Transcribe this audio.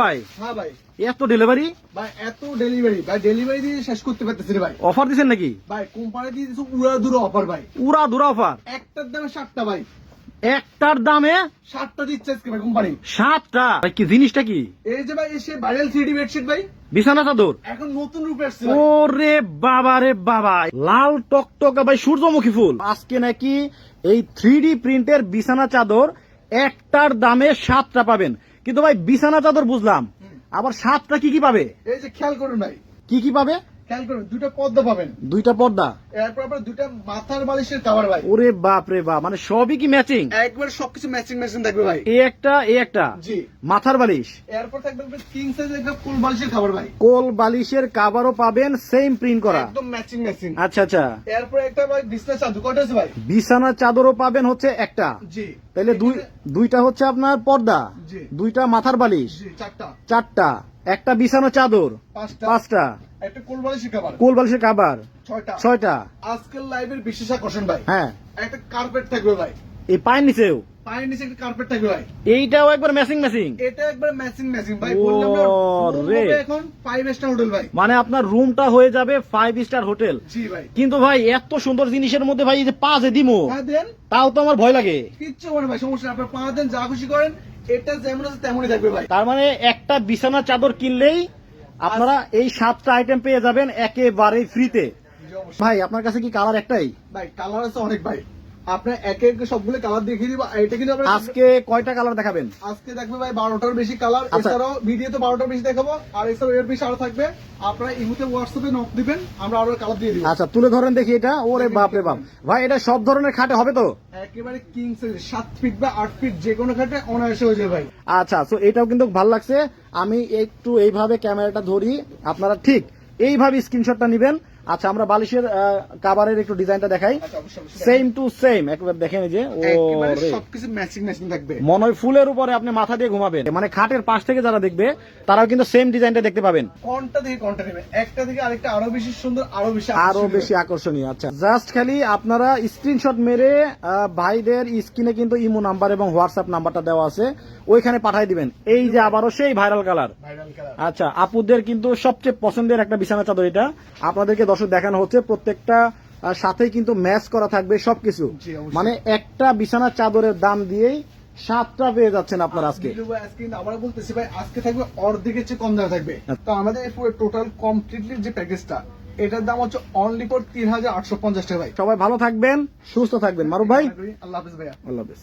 ভাই হ্যাঁ ভাই। এত ডেলিভারি ভাই এত ডেলিভারি ভাই ডেলিভারি দিয়ে শেষ করতে পারতেছি রে ভাই। অফার দিচ্ছেন নাকি? ভাই কোম্পানি দিয়ে উড়া অফার ভাই। উড়া দুরা অফার একটার দামে ভাই। একটার দামে? ষাটটা দিচ্ছে আজকে ভাই কোম্পানি সাতটা? ভাই কি জিনিসটা কি? এই যে ভাই ভাইরাল বেডশিট ভাই। বিছানা চাদর? এখন নতুন রূপে আসছে ভাই। ওরে বাবা রে বাবা লাল টকটকা ভাই সূর্যমুখী ফুল। আজকে নাকি এই থ্রি প্রিন্টের বিছানা চাদর একটার দামে সাতটা পাবেন। কিন্তু ভাই বিছানা চাদর বুঝলাম। আবার সাতটা কি কি পাবে? এই যে খেয়াল করুন ভাই। কি কি পাবে? খেয়াল করুন দুটো পদ্মা পাবেন। দুইটা পর্দা? এরপর আপনার দুটা মাথার বালিশের কাভার ভাই। ওরে বাপ রে বাপ মানে সবই কি ম্যাচিং একবার সবকিছু ম্যাচিং ম্যাচিং থাকবে ভাই। এ একটা এ একটা। জি। মাথার বালিশ? এরপর থাকবে কিং সাইজের একটা ফুল বালিশের খাবার ভাই। কোল বালিশের কাভারও পাবেন সেম প্রিন্ট করা। একদম ম্যাচিং ম্যাচিং আচ্ছা আচ্ছা। এরপর একটা ভাই আছে ভাই? বিছানা চাদরও পাবেন হচ্ছে একটা। জি। তাহলে দুই দুইটা হচ্ছে আপনার পর্দা দুইটা মাথার বালিশ চারটা। একটা বিছানো চাদর পাঁচটা। কোল বালিশের খাবার। কাবার ছয়টা। ছয়টা। আজকের লাইভের বিশেষ আকর্ষণ ভাই। হ্যাঁ। একটা কার্পেট থাকবে ভাই। এই পায়ের নিচেও। পায়ের নিচে একটা কার্পেট থাকবে ভাই। এইটাও একবার ম্যাচিং ম্যাচিং এটা একবার ম্যাচিং ম্যাচিং ভাই বললাম না room রে। হবে এখন ফাইভ স্টার হোটেল ভাই। মানে আপনার রুমটা হয়ে যাবে স্টার হোটেল জি ভাই। কিন্তু ভাই এত সুন্দর জিনিসের মধ্যে ভাই এই যে পা যে দিমো তাও তো আমার ভয় লাগে। কিচ্ছু ভাই সমস্যা আপনার পা দেন যা খুশি করেন এটা যেমন আছে তেমনই থাকবে ভাই। তার মানে একটা বিছানা চাদর কিনলেই আপনারা এই সাতটা আইটেম পেয়ে যাবেন একেবারে ফ্রিতে ভাই আপনার কাছে কি কালার একটাই? ভাই কালার আছে অনেক ভাই। আপনার একে একে সবগুলো কালার দেখিয়ে দিব এটা কিন্তু আজকে কয়টা কালার দেখাবেন? আজকে দেখবে ভাই বারোটার বেশি কালার আচ্ছা। এছাড়াও ভিডিওতে বারোটার বেশি দেখাবো আর এছাড়াও এর বেশি আরও থাকবে। আপনারা ইমুতে হোয়াটসঅ্যাপে নক দিবেন আমরা আরও কালার দিয়ে দিব। আচ্ছা তুলে ধরেন দেখি এটা। ওরে বাপ রে বাপ। ভাই এটা সব ধরনের খাটে হবে তো? একেবারে কিং সাইজ সাত ফিট বা আট ফিট যে কোনো খাটে অনায়াসে হয়ে যাবে ভাই। আচ্ছা তো এটাও কিন্তু ভালো লাগছে। আমি একটু এইভাবে ক্যামেরাটা ধরি। আপনারা ঠিক এইভাবে স্ক্রিনশটটা নেবেন। আচ্ছা আমরা বালিশের কাভারের একটু ডিজাইনটা দেখাই। সেম টু সেম একবার দেখেন যে ও সবকিছু ম্যাচিং ম্যাচিং থাকবে। মনে হয় ফুলের উপরে আপনি মাথা দিয়ে ঘুমাবেন। মানে খাটের পাশ থেকে যারা দেখবে তারাও কিন্তু সেম ডিজাইনটা দেখতে পাবেন। কোনটা থেকে কোনটা নেবে? একটা থেকে আরেকটা আরও বেশি সুন্দর আরও বেশি আরও আকর্ষণীয়। বেশি আকর্ষণীয় আচ্ছা। জাস্ট খালি আপনারা স্ক্রিনশট মেরে ভাইদের স্ক্রিনে কিন্তু ইমো নাম্বার এবং হোয়াটসঅ্যাপ নাম্বারটা দেওয়া আছে ওইখানে পাঠিয়ে দিবেন। এই যে আবারও সেই ভাইরাল কালার ভাইরাল কালার আচ্ছা আপুদের কিন্তু সবচেয়ে পছন্দের একটা বিছানা চাদর এটা। আপনাদেরকে দর্শক দেখানো হচ্ছে প্রত্যেকটা সাথেই কিন্তু ম্যাচ করা থাকবে সবকিছু। মানে একটা বিছানা চাদরের দাম দিয়েই সাতটা পেয়ে যাচ্ছেন আপনার আজকে। আমরা বলতেছি ভাই আজকে থাকবে অর্ধেকের চেয়ে কম দামে থাকবে। আচ্ছা। তো আমাদের পুরো টোটাল কমপ্লিটলি যে প্যাকেজটা এটার দাম হচ্ছে অনলি ফর তিন হাজার আটশো পঞ্চাশ টাকা ভাই। সবাই ভালো থাকবেন সুস্থ থাকবেন। মারুফ ভাই। আল্লাহ হাফিজ ভাইয়া। আল্লাহ হাফেজ।